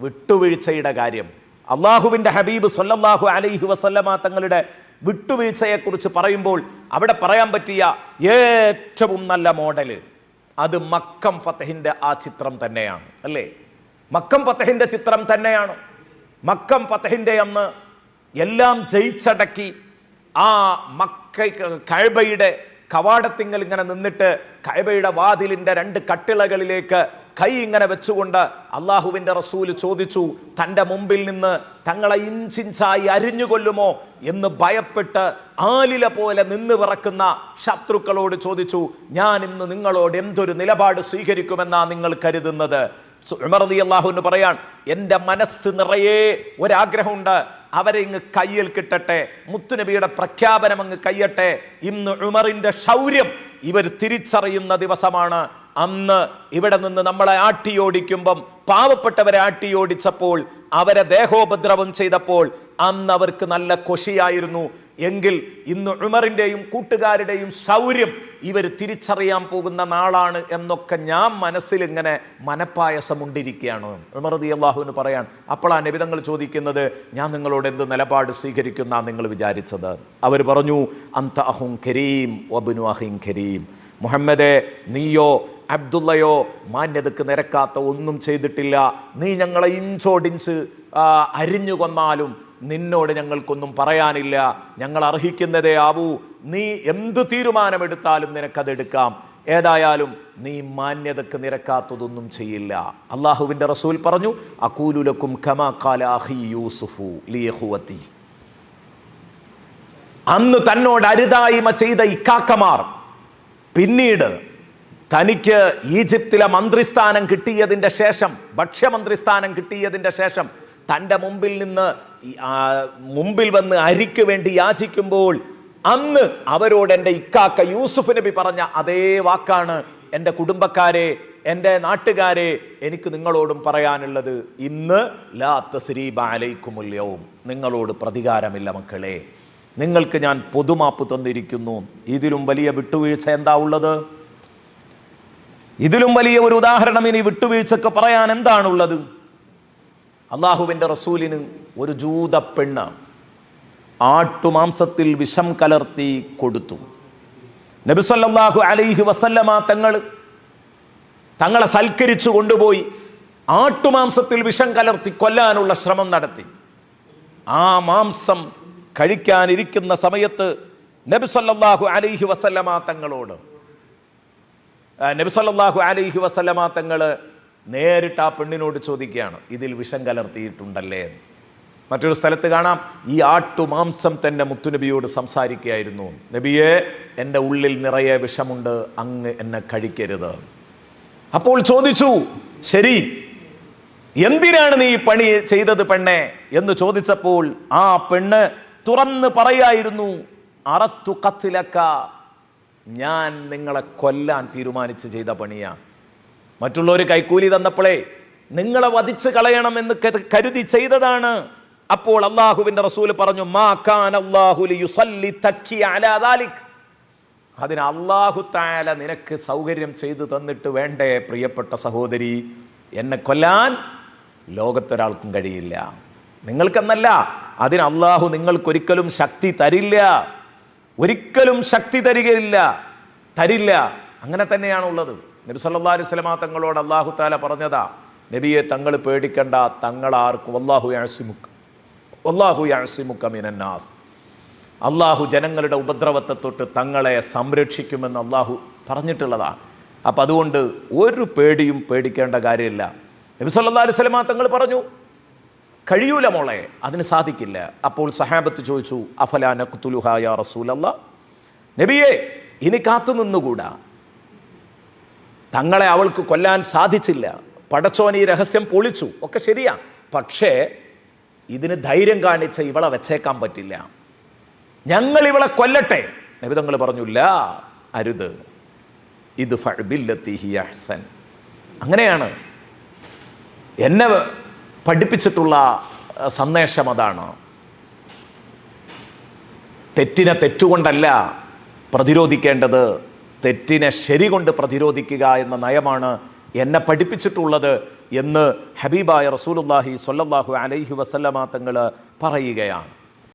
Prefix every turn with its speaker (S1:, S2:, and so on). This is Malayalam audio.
S1: വിട്ടുവീഴ്ചയുടെ കാര്യം. അള്ളാഹുവിന്റെ ഹബീബ് സൊല്ലാഹു അലൈഹി വസല്ലമ തങ്ങളുടെ വിട്ടുവീഴ്ചയെക്കുറിച്ച് പറയുമ്പോൾ അവിടെ പറയാൻ പറ്റിയ ഏറ്റവും നല്ല മോഡൽ അത് മക്കം ഫത്തഹിന്റെ ആ ചിത്രം തന്നെയാണ് അല്ലേ? മക്കം ഫത്തഹിന്റെ ചിത്രം തന്നെയാണ്. മക്കം ഫത്തഹിന്റെ അന്ന് എല്ലാം ജയിച്ചടക്കി ആ മക്ക കഴബയുടെ കവാടത്തിങ്കൽ ഇങ്ങനെ നിന്നിട്ട് കഴബയുടെ വാതിലിന്റെ രണ്ട് കട്ടിളകളിലേക്ക് കൈ ഇങ്ങനെ വെച്ചുകൊണ്ട് അള്ളാഹുവിന്റെ റസൂൽ ചോദിച്ചു തന്റെ മുമ്പിൽ നിന്ന് തങ്ങളെ ഇഞ്ചിഞ്ചായി അരിഞ്ഞു കൊല്ലുമോ എന്ന് ഭയപ്പെട്ട് ആലില പോലെ നിന്ന് വിറക്കുന്ന ശത്രുക്കളോട് ചോദിച്ചു ഞാൻ ഇന്ന് നിങ്ങളോട് എന്തൊരു നിലപാട് സ്വീകരിക്കുമെന്നാ നിങ്ങൾ കരുതുന്നത്? ഉമർ റളിയല്ലാഹു അള്ളാഹുവിന് പറയാൻ എന്റെ മനസ്സ് നിറയെ ഒരാഗ്രഹമുണ്ട് അവരെ ഇങ്ങ് കയ്യിൽ കിട്ടട്ടെ മുത്തുനബിയുടെ പ്രഖ്യാപനം അങ്ങ് കയ്യട്ടെ. ഇന്ന് ഉമറിന്റെ ശൗര്യം ഇവർ തിരിച്ചറിയുന്ന ദിവസമാണ്. അന്ന് ഇവിടെ നിന്ന് നമ്മളെ ആട്ടിയോടിക്കുമ്പം പാവപ്പെട്ടവരെ ആട്ടിയോടിച്ചപ്പോൾ അവരെ ദേഹോപദ്രവം ചെയ്തപ്പോൾ അന്ന് അവർക്ക് നല്ല കൊശിയായിരുന്നു. എങ്കിൽ ഇന്ന് ഉമറിന്റെയും കൂട്ടുകാരുടെയും ശൗര്യം ഇവർ തിരിച്ചറിയാൻ പോകുന്ന നാളാണ് എന്നൊക്കെ ഞാൻ മനസ്സിൽ ഇങ്ങനെ മനപ്പായസമുണ്ടിരിക്കുകയാണ്. ഉമർ റതി അള്ളാഹുവിന് പറയാൻ അപ്പോൾ ആ നിബിതങ്ങൾ ചോദിക്കുന്നത് ഞാൻ നിങ്ങളോട് എന്ത് നിലപാട് സ്വീകരിക്കുന്ന നിങ്ങൾ വിചാരിച്ചത്? അവർ പറഞ്ഞു അന്ത അഹും കരീം ഒബിനു അഹിം കരീം. മുഹമ്മദെ നീയോ അബ്ദുള്ളയോ മാന്യതക്ക് നിരക്കാത്ത ഒന്നും ചെയ്തിട്ടില്ല. നീ ഞങ്ങളെ ഇഞ്ചോടിഞ്ച് അരിഞ്ഞു കൊന്നാലും നിന്നോട് ഞങ്ങൾക്കൊന്നും പറയാനില്ല. ഞങ്ങൾ അർഹിക്കുന്നതേ ആവൂ. നീ എന്ത് തീരുമാനമെടുത്താലും നിനക്കതെടുക്കാം ഏതായാലും നീ മാന്യതക്ക് നിരക്കാത്തതൊന്നും ചെയ്യില്ല. അള്ളാഹുവിന്റെ റസൂൽ പറഞ്ഞു അക്കൂലുലക്കും ഖമാ യൂസുഫു ലിയഹുവത്തി. അന്ന് തന്നോട് അരുതായ്മ ചെയ്ത ഇക്കാക്കമാർ പിന്നീട് തനിക്ക് ഈജിപ്തിലെ മന്ത്രിസ്ഥാനം കിട്ടിയതിന്റെ ശേഷം ഭക്ഷ്യമന്ത്രിസ്ഥാനം കിട്ടിയതിന്റെ ശേഷം തന്റെ മുമ്പിൽ നിന്ന് മുമ്പിൽ വന്ന് അരിക്ക് വേണ്ടി യാചിക്കുമ്പോൾ അന്ന് അവരോട് എന്റെ ഇക്കാക്ക യൂസുഫ് നബി പറഞ്ഞ അതേ വാക്കാണ് എന്റെ കുടുംബക്കാരെ എന്റെ നാട്ടുകാരെ എനിക്ക് നിങ്ങളോടും പറയാനുള്ളത്. ഇന്ന് ലാ തസ്രീബ അലൈക്കുമുല്യവും നിങ്ങളോട് പ്രതികാരമില്ല മക്കളെ. നിങ്ങൾക്ക് ഞാൻ പൊതുമാപ്പ് തന്നിരിക്കുന്നു. ഇതിലും വലിയ വിട്ടുവീഴ്ച എന്താ ഉള്ളത്? ഇതിലും വലിയ ഒരു ഉദാഹരണം ഇനി വിട്ടുവീഴ്ചക്ക് പറയാൻ എന്താണുള്ളത്? അള്ളാഹുവിന്റെ റസൂലിന് ഒരു ജൂത പെണ്ണ് ആട്ടുമാംസത്തിൽ വിഷം കലർത്തി കൊടുത്തു. നബിസല്ലാഹു അലൈഹി വസല്ലമ തങ്ങൾ തങ്ങളെ സൽക്കരിച്ചു കൊണ്ടുപോയി ആട്ടുമാംസത്തിൽ വിഷം കലർത്തി കൊല്ലാനുള്ള ശ്രമം നടത്തി. ആ മാംസം കഴിക്കാനിരിക്കുന്ന സമയത്ത് നബി സല്ലല്ലാഹു അലൈഹി വസല്ലമ തങ്ങളോട് ആ, നബി സല്ലല്ലാഹു അലൈഹി വസല്ലമ തങ്ങൾ നേരിട്ട് ആ പെണ്ണിനോട് ചോദിക്കുകയാണ് ഇതിൽ വിഷം കലർത്തിയിട്ടുണ്ടല്ലേ. മറ്റൊരു സ്ഥലത്ത് കാണാം ഈ ആട്ടുമാംസം തന്നെ മുത്തുനബിയോട് സംസാരിക്കുകയായിരുന്നു. നബിയെ എന്റെ ഉള്ളിൽ നിറയെ വിഷമുണ്ട് അങ്ങ് എന്നെ കഴിക്കരുത്. അപ്പോൾ ചോദിച്ചു ശരി എന്തിനാണ് നീ പണി ചെയ്തത് പെണ്ണെ? എന്ന് ചോദിച്ചപ്പോൾ ആ പെണ്ണ് തുറന്ന് പറയായിരുന്നു അറത്തു കത്തിലക്ക ഞാൻ നിങ്ങളെ കൊല്ലാൻ തീരുമാനിച്ച് ചെയ്ത പണിയാ. മറ്റുള്ളവർ കൈക്കൂലി തന്നപ്പോഴേ നിങ്ങളെ വധിച്ച് കളയണമെന്ന് കരുതി ചെയ്തതാണ്. അപ്പോൾ അള്ളാഹുവിന്റെ റസൂൽ പറഞ്ഞു അതിന് അള്ളാഹു താല നിനക്ക് സൗകര്യം ചെയ്തു തന്നിട്ട് വേണ്ടേ പ്രിയപ്പെട്ട സഹോദരി. എന്നെ കൊല്ലാൻ ലോകത്തൊരാൾക്കും കഴിയില്ല. നിങ്ങൾക്കെന്നല്ല അതിന് അള്ളാഹു നിങ്ങൾക്കൊരിക്കലും ശക്തി തരില്ല. ഒരിക്കലും ശക്തി തരികയില്ല തരില്ല. അങ്ങനെ തന്നെയാണുള്ളത് നബി സല്ലല്ലാഹു അലൈഹി വസല്ലമ തങ്ങളോട് അള്ളാഹു താല പറഞ്ഞതാ നബിയെ തങ്ങൾ പേടിക്കണ്ട തങ്ങൾ ആർക്കും അള്ളാഹു യാസിമുക്ക് അള്ളാഹു യാസിമുക്ക മിനന്നാസ് അള്ളാഹു ജനങ്ങളുടെ ഉപദ്രവത്തെ തൊട്ട് തങ്ങളെ സംരക്ഷിക്കുമെന്ന് അള്ളാഹു പറഞ്ഞിട്ടുള്ളതാണ് അപ്പം അതുകൊണ്ട് ഒരു പേടിയും പേടിക്കേണ്ട കാര്യമില്ല. നബി സല്ലല്ലാഹു അലൈഹി തങ്ങൾ പറഞ്ഞു കഴിയൂല മോളെ അതിന് സാധിക്കില്ല. അപ്പോൾ സഹാബത്ത് ചോദിച്ചു അഫലാ നഖ്തുലുഹ യാ റസൂലല്ലാ? നബിയെ ഇനി കാത്തു നിന്നുകൂടാ. തങ്ങളെ അവൾക്ക് കൊല്ലാൻ സാധിച്ചില്ല. പടച്ചോൻ ഈ രഹസ്യം പൊളിച്ചു. ഒക്കെ ശരിയാ. പക്ഷേ ഇതിന് ധൈര്യം കാണിച്ച ഇവളെ വെച്ചേക്കാൻ പറ്റില്ല. ഞങ്ങൾ ഇവളെ കൊല്ലട്ടെ. നബി തങ്ങൾ പറഞ്ഞില്ല അരുത്. ഇത് അഹ്സൻ. അങ്ങനെയാണ്. എന്നെ പഠിപ്പിച്ചിട്ടുള്ള സന്ദേശം അതാണ്. തെറ്റിനെ തെറ്റുകൊണ്ടല്ല പ്രതിരോധിക്കേണ്ടത് തെറ്റിനെ ശരി കൊണ്ട് പ്രതിരോധിക്കുക എന്ന നയമാണ് എന്നെ പഠിപ്പിച്ചിട്ടുള്ളത് എന്ന് ഹബീബായ റസൂലുല്ലാഹി സൊല്ലാഹു അലൈഹി വസല്ലമ തങ്ങൾ പറയുകയാണ്.